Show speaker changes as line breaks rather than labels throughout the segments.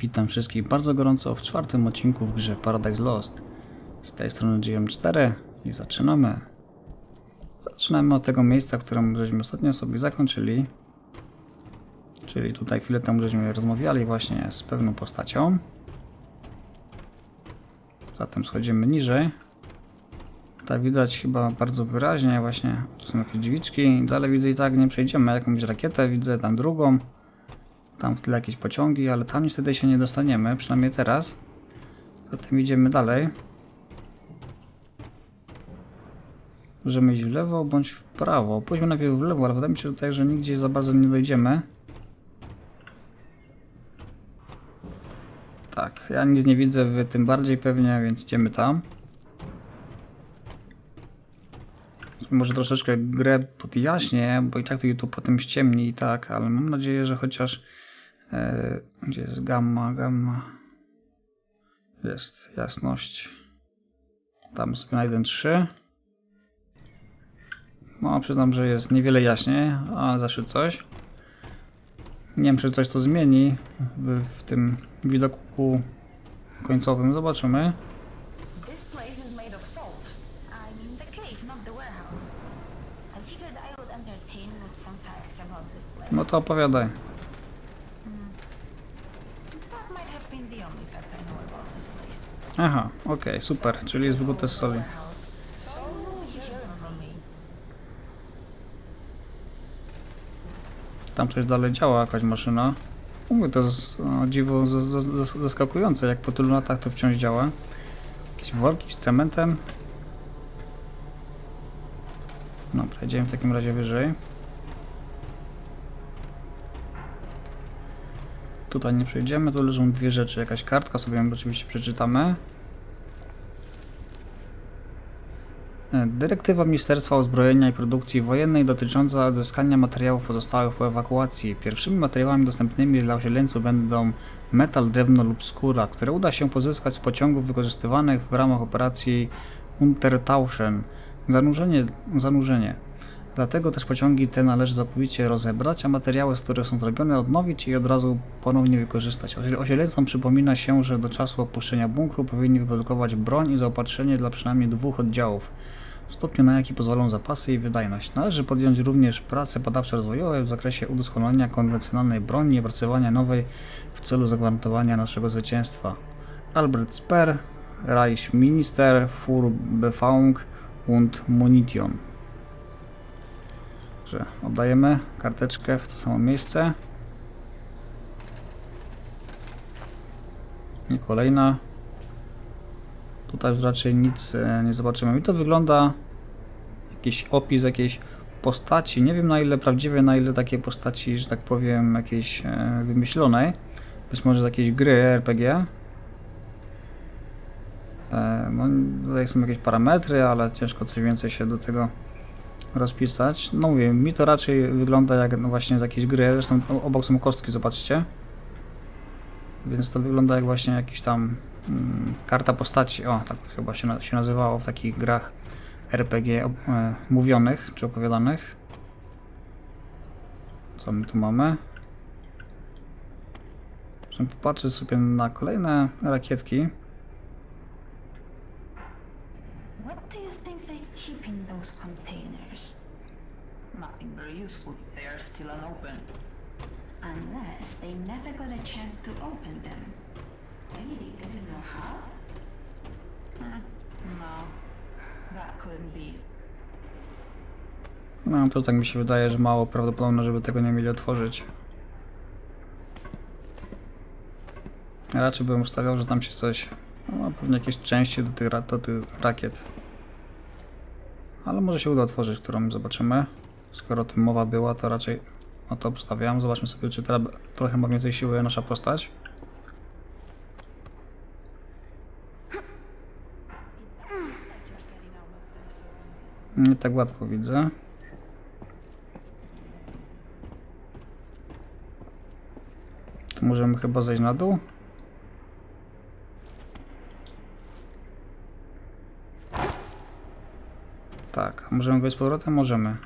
Witam wszystkich bardzo gorąco w czwartym odcinku w grze Paradise Lost. Z tej strony GM4 i zaczynamy. Zaczynamy od tego miejsca, w którym żeśmy ostatnio sobie zakończyli. Czyli tutaj chwilę temu żeśmy rozmawiali właśnie z pewną postacią. Zatem schodzimy niżej. Tutaj widać chyba bardzo wyraźnie właśnie, tu są jakieś drzwiczki. Dalej widzę i tak nie przejdziemy. Jakąś rakietę widzę, tam drugą. Tam w tyle jakieś pociągi, ale tam niestety się nie dostaniemy, przynajmniej teraz. Zatem idziemy dalej. Możemy iść w lewo bądź w prawo. Pójdźmy najpierw w lewo, ale wydaje mi się tutaj, że nigdzie za bardzo nie dojdziemy. Tak, ja nic nie widzę, wy tym bardziej pewnie, więc idziemy tam. Może troszeczkę grę podjaśnię, bo i tak to YouTube potem ściemni i tak, ale mam nadzieję, że chociaż gdzie jest gamma? Gamma. Jest jasność. Tam sobie na 1.3. No, przyznam, że jest niewiele jaśniej, ale zawsze coś. Nie wiem, czy coś to zmieni w, w tym widoku końcowym. Zobaczymy.
This place is made of salt. I mean the cave, not the warehouse. I figured I would entertain with some facts about this place.
No to opowiadaj.
That might have been the only fact I know about this place.
Aha, okej, super, czyli jest wygute z soli.
Warehouse. So you heard from me.
Tam coś dalej działa, jakaś maszyna. Mówię, to jest dziwo zaskakujące, jak po tylu latach to wciąż działa. Jakieś worki z cementem. Dobra, idziemy w takim razie wyżej. Tutaj nie przejdziemy, tu leżą dwie rzeczy. Jakaś kartka, sobie ją oczywiście przeczytamy. E, Dyrektywa Ministerstwa Uzbrojenia i Produkcji Wojennej dotycząca odzyskania materiałów pozostałych po ewakuacji. Pierwszymi materiałami dostępnymi dla osiedleńców będą metal, drewno lub skóra, które uda się pozyskać z pociągów wykorzystywanych w ramach operacji Untertauschen. Zanurzenie, zanurzenie. Dlatego też pociągi te należy całkowicie rozebrać, a materiały, z których są zrobione, odnowić i od razu ponownie wykorzystać. Osie- Osiedleńcom przypomina się, że do czasu opuszczenia bunkru powinni wyprodukować broń i zaopatrzenie dla przynajmniej dwóch oddziałów w stopniu na jaki pozwolą zapasy i wydajność. Należy podjąć również prace badawczo-rozwojowe w zakresie udoskonalenia konwencjonalnej broni i opracowania nowej w celu zagwarantowania naszego zwycięstwa. Albert Speer, Reichsminister für Befauung und Munition. Że oddajemy karteczkę w to samo miejsce. I kolejna. Tutaj już raczej nic e, nie zobaczymy. Mi to wygląda jakiś opis jakiejś postaci. Nie wiem na ile prawdziwe, na ile takie postaci, że tak powiem, jakiejś e, wymyślonej. Być może z jakiejś gry RPG. E, no, tutaj są jakieś parametry, ale ciężko coś więcej się do tego rozpisać. No mówię, mi to raczej wygląda jak no właśnie z jakiejś gry. Zresztą obok są kostki, zobaczcie. Więc to wygląda jak właśnie jakiś tam mm, karta postaci. O, tak chyba się, się nazywało w takich grach RPG e, mówionych czy opowiadanych. Co my tu mamy? Możemy popatrzeć sobie na kolejne rakietki.
What do you think they keep in those containers?
Nothing very useful. They are still unopened.
Unless they never got a chance to open them. Maybe they didn't know how?
No, that couldn't be.
No, to tak mi się wydaje, że mało prawdopodobne, żeby tego nie mieli otworzyć. Raczej bym ustawiał, że tam się coś. No, pewnie jakieś części do tych, do tych rakiet. Ale może się uda otworzyć, którą zobaczymy. Skoro o tym mowa była, to raczej na to obstawiam. Zobaczmy sobie, czy teraz trochę ma więcej siły nasza postać. Nie tak łatwo widzę. To możemy chyba zejść na dół. Tak, możemy wejść z powrotem? Możemy.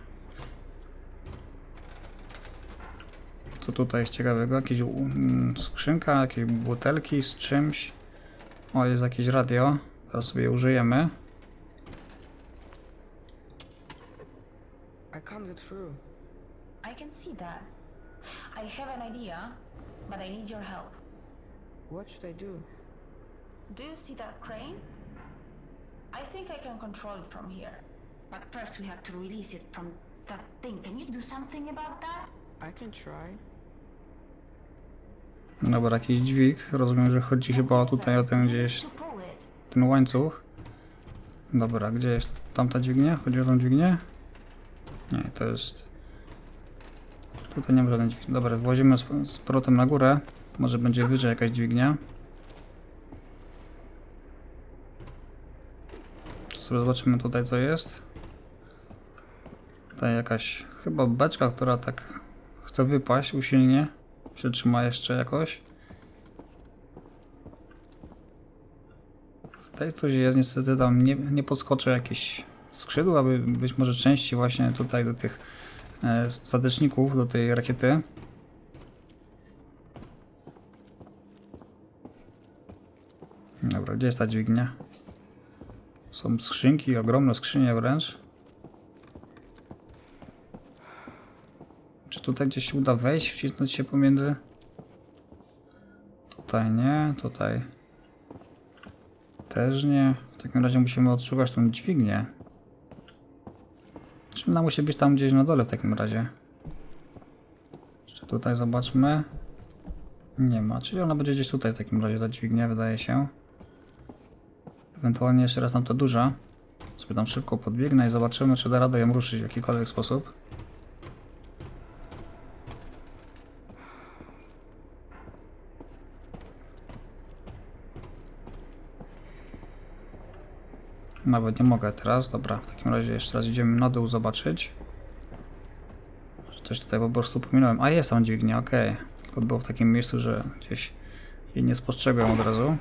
Tutaj jest ciekawego? Jakieś mm, skrzynka, jakieś butelki z czymś. O, jest jakieś radio. Teraz sobie je użyjemy.
I can't get through.
I can see that. I have an idea, but I need your help.
What should I do?
Do you see that crane? I think I can control it from here. But first we have to release it from that thing. Can you do something about that?
I can try.
Dobra, jakiś dźwig. Rozumiem, że chodzi chyba tutaj, o ten gdzie jest
To pull it.
ten łańcuch. Dobra, gdzie jest tamta dźwignia? Chodzi o tą dźwignię? Nie, to jest... Tutaj nie ma żadnej dźwigni. Dobra, włazimy z, powrotem na górę. Może będzie wyżej jakaś dźwignia. Zobaczymy tutaj co jest. Tutaj jakaś chyba beczka, która tak chce wypaść usilnie. Się trzyma jeszcze jakoś. Tutaj coś jest, niestety tam nie, nie podskoczę jakieś skrzydła, aby być może części właśnie tutaj do tych e, stateczników, do tej rakiety. Dobra, gdzie jest ta dźwignia? Są skrzynki, ogromne skrzynie wręcz. Tutaj gdzieś uda wejść, wcisnąć się pomiędzy? Tutaj nie, tutaj też nie. W takim razie musimy odszukać tą dźwignię. Czy ona musi być tam gdzieś na dole w takim razie? Jeszcze tutaj zobaczmy. Nie ma, czyli ona będzie gdzieś tutaj w takim razie, ta dźwignia wydaje się. Ewentualnie jeszcze raz nam to duża. Sobie tam szybko podbiegnę i zobaczymy, czy da radę ją ruszyć w jakikolwiek sposób. Nawet nie mogę teraz. Dobra, w takim razie jeszcze raz idziemy na dół zobaczyć. Może coś tutaj po prostu pominąłem. A jest tam dźwignia, okej. Tylko było w takim miejscu, że gdzieś jej nie spostrzegłem od razu.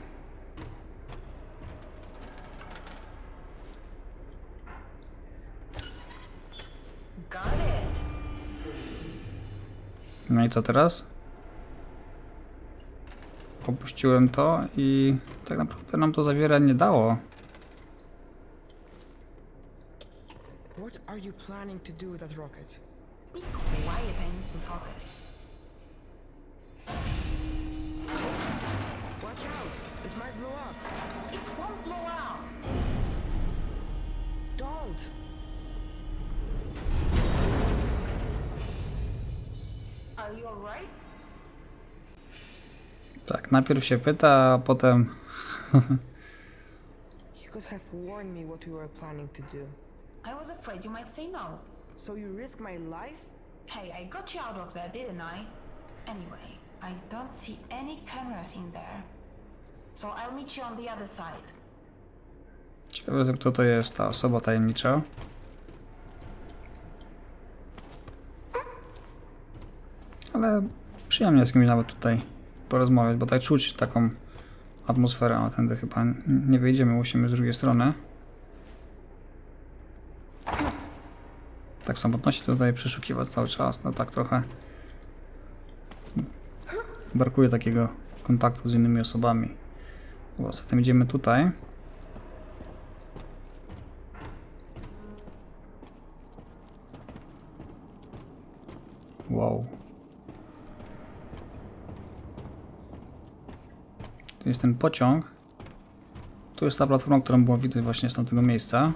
No i co teraz? Opuściłem to i tak naprawdę nam to za wiele nie dało.
You planning to do with that rocket?
Be quiet, I need to focus.
Watch out! It might blow up.
It won't blow out.
Don't!
Are you alright?
Tak, najpierw się pyta, a potem
You could have warned me what you were planning to do.
I was afraid you might say no.
So you risk my life?
Hey, I got you out of there, didn't I? Anyway, I don't see any cameras in there. So I'll meet you on the other side.
ciekawe kto to jest ta osoba tajemnicza. Ale przyjemnie z kimś nawet tutaj porozmawiać, bo tutaj czuć taką atmosferę, a tędy chyba nie wyjdziemy, musimy z drugiej strony. Tak samotności tutaj przeszukiwać cały czas, no tak trochę brakuje takiego kontaktu z innymi osobami. Dobra, zatem idziemy tutaj. Wow. Tu jest ten pociąg. Tu jest ta platforma, którą było widać właśnie z tamtego miejsca.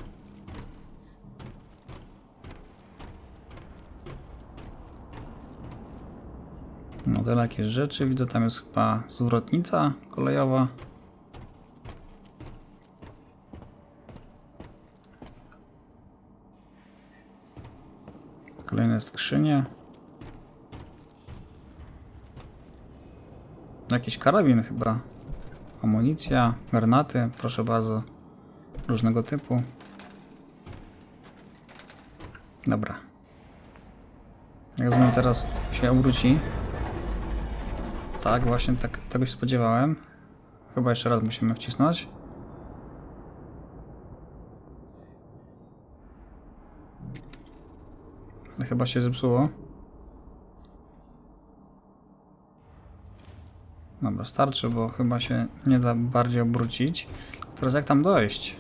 No tyle jakieś rzeczy. Widzę tam jest chyba zwrotnica kolejowa. Kolejne skrzynie. Jakiś karabin chyba. Amunicja, granaty, proszę bardzo. Różnego typu. Dobra. Jak rozumiem teraz się obróci. Tak, właśnie tak, tego się spodziewałem. Chyba jeszcze raz musimy wcisnąć. Ale chyba się zepsuło. Dobra, starczy, bo chyba się nie da bardziej obrócić. Teraz jak tam dojść?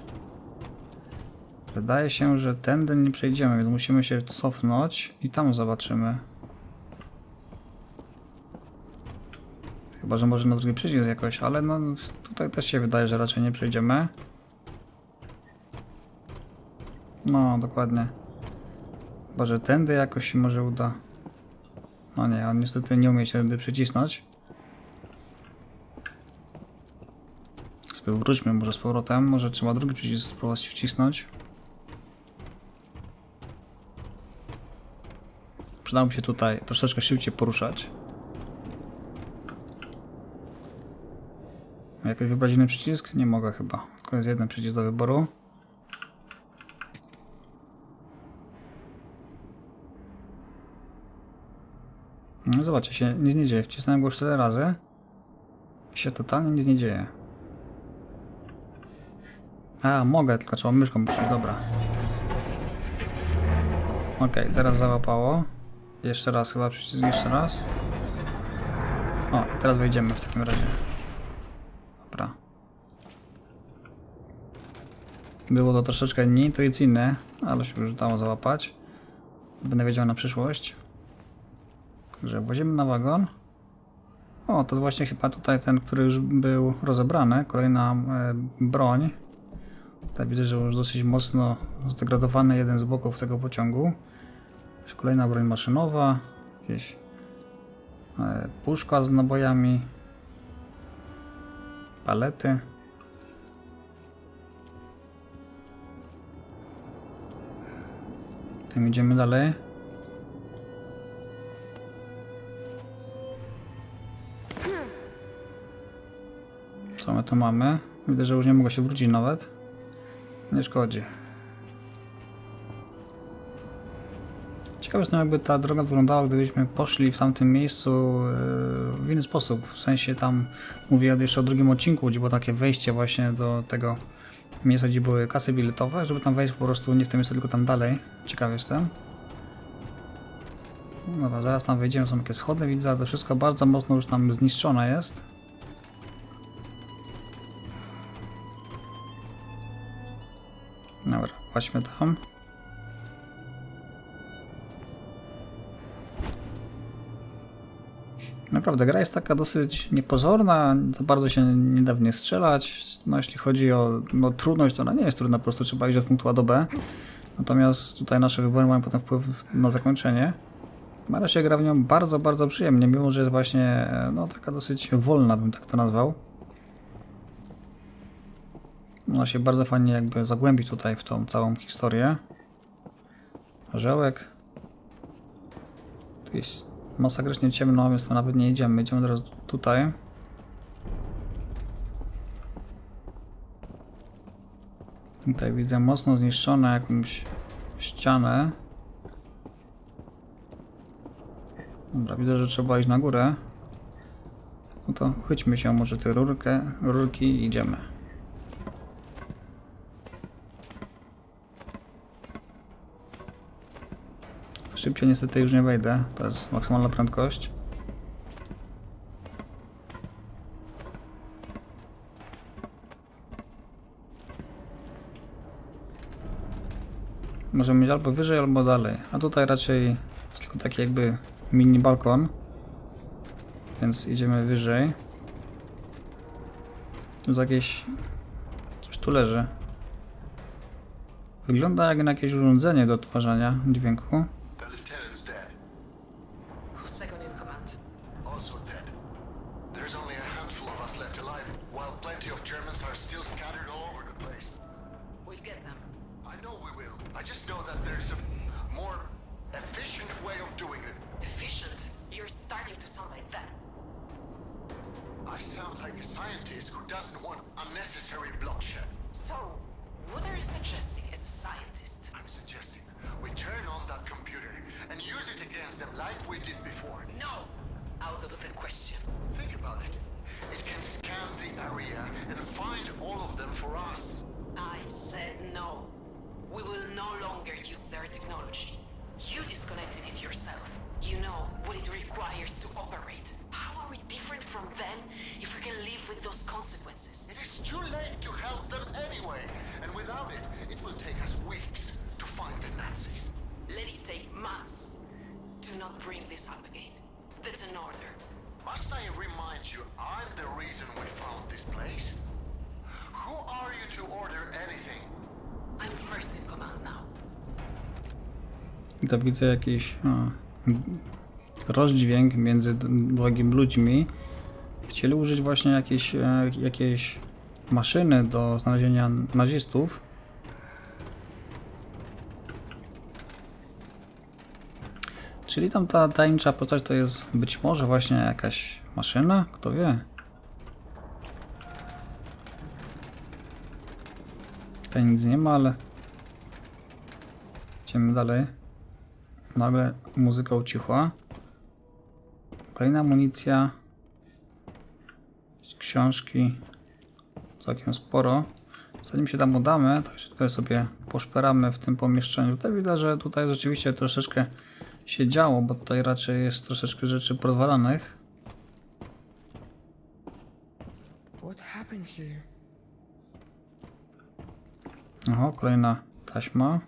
Wydaje się, że tędy nie przejdziemy, więc musimy się cofnąć i tam zobaczymy. Chyba, że może na drugi przycisk jakoś, ale no tutaj też się wydaje, że raczej nie przejdziemy. No, dokładnie. Chyba, że tędy jakoś się może uda. No nie, on niestety nie umie się tędy przycisnąć. Sobie wróćmy może z powrotem. Może trzeba drugi przycisk spróbować wcisnąć. Przydałoby się tutaj troszeczkę szybciej poruszać. Jakoś wybrać inny przycisk? Nie mogę chyba. Tylko jest jeden przycisk do wyboru. No zobaczcie, się nic nie dzieje. Wcisnąłem go już tyle razy. I się totalnie nic nie dzieje. A, mogę, tylko trzeba myszką puścić, dobra. Okej, teraz załapało. Jeszcze raz chyba przycisk, jeszcze raz. O, teraz wejdziemy w takim razie. Dobra. Było to troszeczkę nieintuicyjne, ale się już dało załapać. Będę wiedział na przyszłość. Także włazimy na wagon. O, to jest właśnie chyba tutaj ten, który już był rozebrany. Kolejna e, broń. Tutaj widzę, że już dosyć mocno zdegradowany jeden z boków tego pociągu. Już kolejna broń maszynowa. Jakieś e, puszka z nabojami. Palety. Tym idziemy dalej. Co my tu mamy? Widzę, że już nie mogę się wrócić nawet. Nie szkodzi. Ciekawe jestem, jakby ta droga wyglądała, gdybyśmy poszli w tamtym miejscu yy, w inny sposób. W sensie tam mówię jeszcze o drugim odcinku, gdzie było takie wejście właśnie do tego miejsca, gdzie były kasy biletowe, żeby tam wejść po prostu nie w tym miejscu, tylko tam dalej. Ciekaw jestem. No Dobra, zaraz tam wejdziemy, są jakieś schody, widzę, to wszystko bardzo mocno już tam zniszczone jest. Dobra, chodźmy tam. Naprawdę, gra jest taka dosyć niepozorna, za bardzo się nie strzelać. No, jeśli chodzi o no, trudność, to ona nie jest trudna, po prostu trzeba iść od punktu A do B. Natomiast tutaj nasze wybory mają potem wpływ na zakończenie. Ale się gra w nią bardzo, bardzo przyjemnie, mimo że jest właśnie no, taka dosyć wolna, bym tak to nazwał. Można się bardzo fajnie jakby zagłębić tutaj w tą całą historię. Orzełek. Tu jest masakrycznie ciemno, więc tam nawet nie idziemy. Idziemy teraz tutaj. Tutaj widzę mocno zniszczone jakąś ścianę. Dobra, widzę, że trzeba iść na górę. No to chyćmy się może tę rurkę, rurki i idziemy. Szybciej niestety już nie wejdę, to jest maksymalna prędkość. Możemy mieć albo wyżej, albo dalej. A tutaj raczej jest tylko taki jakby mini balkon. Więc idziemy wyżej. Tu jakieś... Coś tu leży. Wygląda jak na jakieś urządzenie do odtwarzania dźwięku.
Also dead. There's only a handful of us left alive, while plenty of Germans are still scattered all over the place.
We'll get them.
I know we will. I just know that there's a more efficient way of doing it.
Efficient. You're starting to sound like that.
I sound like a scientist who doesn't want unnecessary bloodshed.
So, what are you suggesting as a scientist?
I'm suggesting we turn on that computer and use it against them like we did before.
No! Out of the question.
Think about it. It can scan the area and find all of them for us.
I said no. We will no longer use their technology. You disconnected it yourself. You know what it requires to operate. How
are we different from them if we can live with those consequences?
It is too late to help them anyway, and without it, it will take us weeks to find the Nazis.
Let it take months. Do not bring this up again. That's an order.
Must I remind you, I'm the reason we found this place? Who are you to order anything?
I'm first in command now.
I to widzę jakiś a, rozdźwięk między d- drugimi ludźmi. Chcieli użyć właśnie jakiejś, e, jakiejś maszyny do znalezienia nazistów. Czyli tam ta tajemnicza postać to jest być może właśnie jakaś maszyna? Kto wie? Tutaj nic nie ma, ale idziemy dalej. Nagle muzyka ucichła. Kolejna amunicja. Książki. Całkiem sporo. Zanim się tam udamy, to się tutaj sobie poszperamy w tym pomieszczeniu. Tutaj widzę, że tutaj rzeczywiście troszeczkę się działo, bo tutaj raczej jest troszeczkę rzeczy
here?
Oho, kolejna taśma.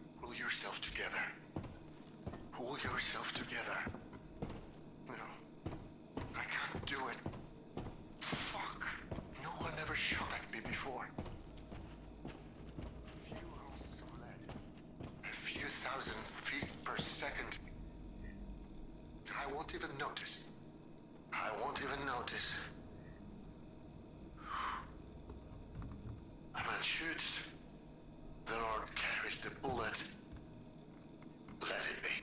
Won't even notice. I won't even notice. A man shoots. The Lord carries the bullet. Let it be.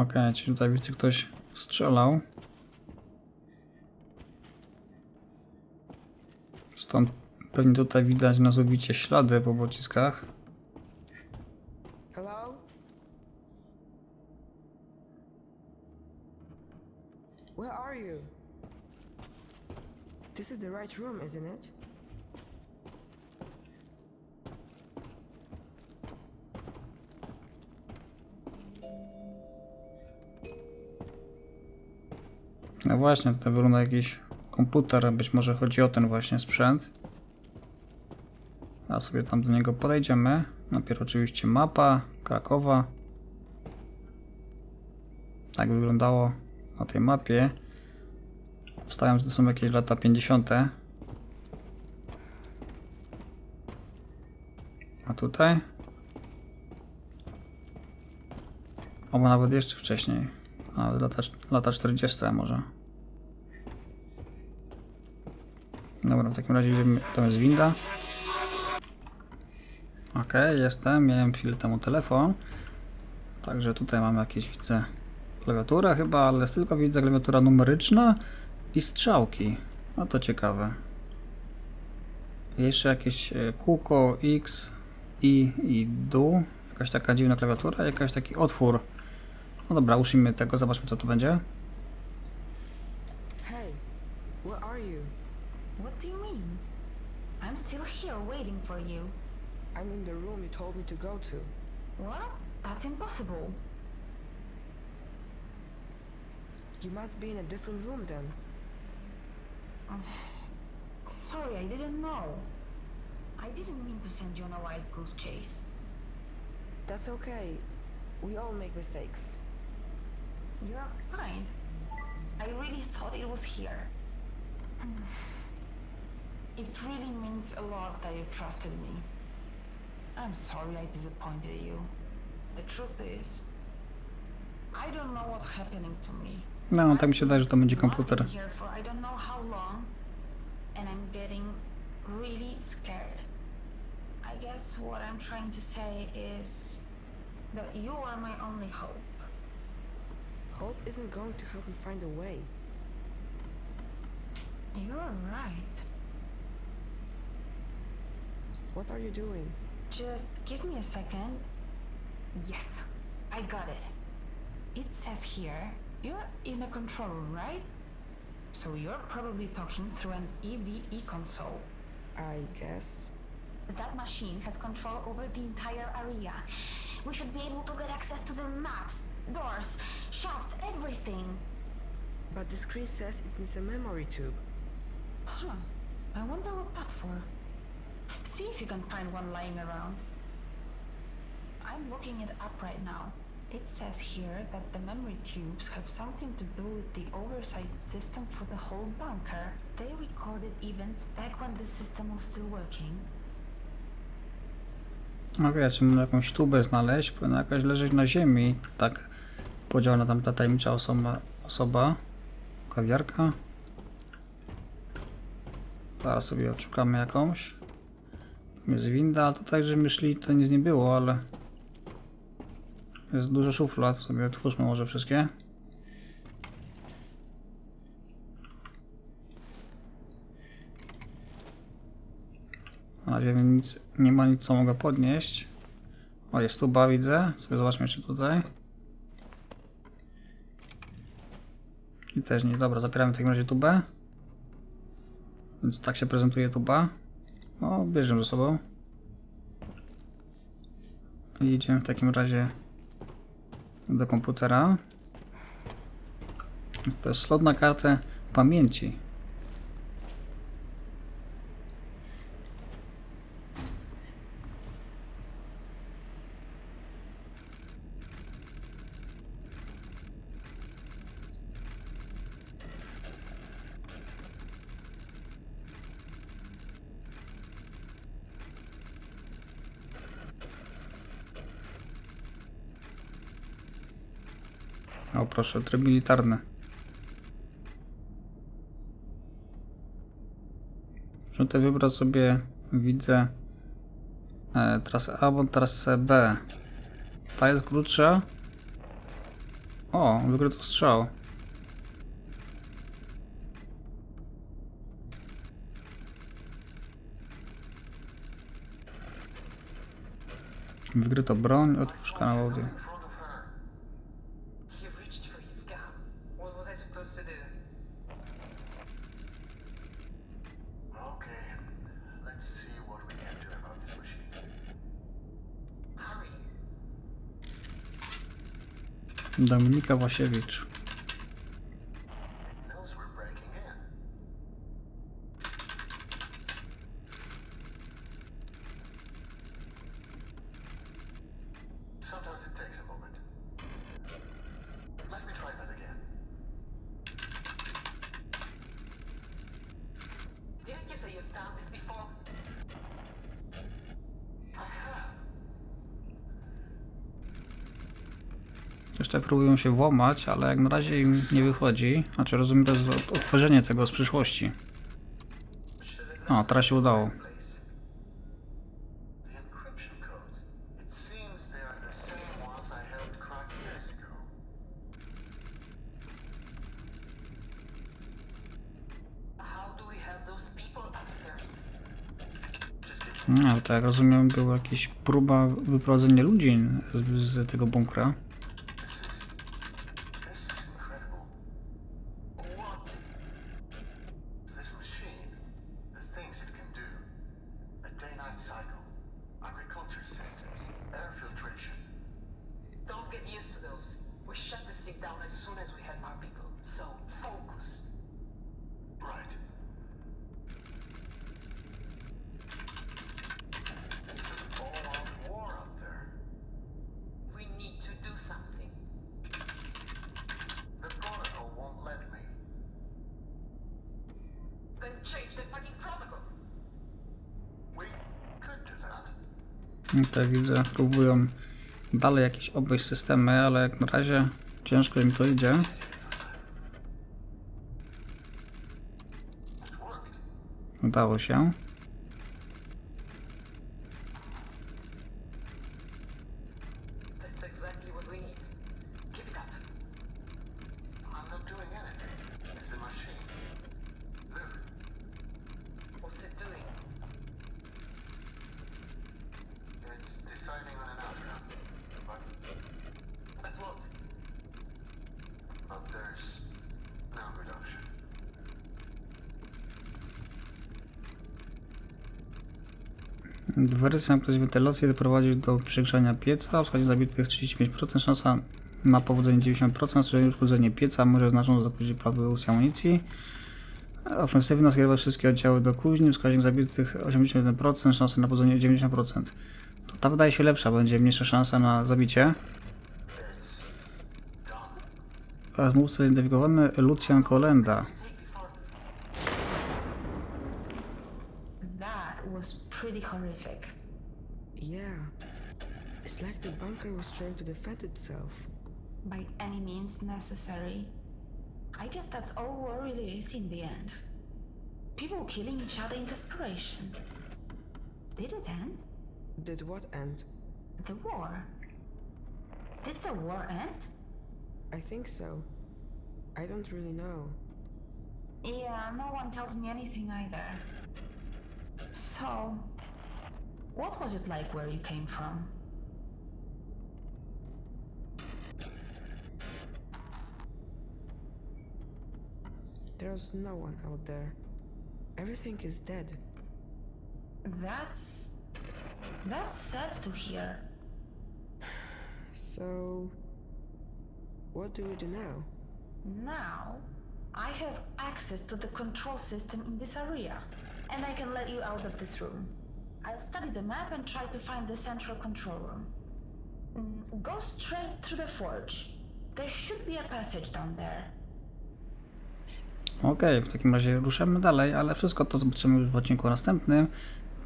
Okej, czyli tutaj widzę ktoś strzelał. Stąd pewnie tutaj widać nazowicie ślady po pociskach.
Hello? Where are you? This is the right room, isn't it?
No właśnie, to wygląda jakiś komputer, być może chodzi o ten właśnie sprzęt. A sobie tam do niego podejdziemy. Najpierw oczywiście mapa Krakowa. Tak wyglądało na tej mapie. Wstałem, że to są jakieś lata 50. A tutaj? Albo nawet jeszcze wcześniej. Nawet lata, lata 40 może. Dobra, w takim razie idziemy. To jest winda. Ok, jestem. Miałem chwilę temu telefon. Także tutaj mamy jakieś, widzę, klawiaturę chyba, ale jest tylko widzę klawiatura numeryczna i strzałki. No to ciekawe. Jeszcze jakieś e, kółko X, I i dół. Jakaś taka dziwna klawiatura, jakaś taki otwór. No dobra, użyjmy tego, zobaczmy co tu będzie.
Hey, where are you?
What do you mean? I'm still here waiting for you.
I'm in the room you told me to go to.
What? That's impossible.
You must be in a different room then.
Sorry, I didn't know. I didn't mean to send you on a wild goose chase.
That's okay. We all make mistakes.
You're kind. I really thought it was here. It really means a lot that you trusted me. I'm sorry I disappointed you. The truth is, I don't know what's happening to me.
No, tak mi się wydaje, że to będzie
I've
komputer.
here for I don't know how long, and I'm getting really scared. I guess what I'm trying to say is that you are my only hope.
Hope isn't going to help me find a way.
You're right.
What are you doing?
Just give me a second. Yes, I got it. It says here you're in a control room, right? So you're probably talking through an EVE console.
I guess.
That machine has control over the entire area. We should be able to get access to the maps, doors, shafts, everything.
But the screen says it needs a memory tube.
Huh. I wonder what that's for. See if you can find one lying around. I'm looking it up right now. It says here that the memory tubes have something to do with the oversight system for the whole bunker. They recorded events back when the system was still working.
Okej, czy można jakąś tubę znaleźć? Powinna jakaś leżeć na ziemi. Tak podziała tam ta tajemnicza osoba. osoba. Kawiarka. Zaraz sobie odszukamy jakąś. Tam jest winda, tutaj, że my szli, to nic nie było, ale... Jest dużo szuflad, sobie otwórzmy może wszystkie. Na razie nic, nie ma nic co mogę podnieść. O, jest tuba, widzę. Sobie zobaczmy jeszcze tutaj. I też nie. Dobra, zapieramy w takim razie tubę. Więc tak się prezentuje tuba. No, bierzemy ze sobą. I idziemy w takim razie do komputera. To jest slot na kartę pamięci. O proszę, tryb militarny. Muszę tutaj wybrać sobie, widzę e, trasę A bądź trasę B. Ta jest krótsza. O, wykryto strzał. Wykryto broń, otwórz kanał audio.
in front of her. He reached for his gun. What was I supposed to do?
Okay, let's see what we can do about this machine.
Hurry.
Dominika Wasiewicz.
It knows we're breaking in. Sometimes it takes a moment. Let me try that again.
Didn't you say you've done this before? I have.
Jeszcze próbują się włamać, ale jak na razie im nie wychodzi. Znaczy rozumiem, to jest otworzenie tego z przyszłości. O, teraz się udało. No, to jak rozumiem, była jakaś próba wyprowadzenia ludzi z, z tego bunkra.
This is incredible.
What?
This machine, the things it can do. A day-night cycle, agriculture systems, air filtration.
Don't get used to those. We shut this thing down as soon as we have our people. So, focus.
Right. It's all out war up there.
We need to do something.
The protocol won't let me.
Then change the fucking protocol.
We could do that.
Tutaj widzę, próbują dalej jakieś obejść systemy, ale jak na razie ciężko im to idzie. Udało się.
That's exactly what we need. Keep it up.
I'm not doing anything. It's the machine. Look,
What's it doing?
it's deciding on an outcome. But,
But what?
but there's no good option.
Wersja na wentylacji doprowadzi do przygrzania pieca, w składzie zabitych 35% szansa na powodzenie 90%, czyli uszkodzenie pieca może znacząco zakłócić produkcję amunicji. Ofensywna skierować wszystkie oddziały do kuźni, wskaźnik zabitych 81%, szansa na powodzenie 90%. To ta wydaje się lepsza, będzie mniejsza szansa na zabicie. Oraz mówca zidentyfikowany Lucian Kolenda.
Pretty horrific.
Yeah. It's like the bunker was trying to defend itself.
By any means necessary. I guess that's all war really is in the end. People killing each other in desperation. Did it end?
Did what end?
The war? Did the war end?
I think so. I don't really know.
Yeah, no one tells me anything either. So, what was it like where you came from?
There's no one out there. Everything is dead.
That's. That's sad to hear.
So. What do we do now?
Now, I have access to the control system in this area, and I can let you out of this room. I'll study the map and try to find the central control room. Mm, Go straight through the forge. There should be a passage down there.
Okej, w takim razie ruszamy dalej, ale wszystko to zobaczymy już w odcinku następnym,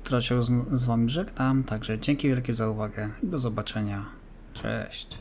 który się z, z Wami żegnam. Także dzięki wielkie za uwagę i do zobaczenia. Cześć.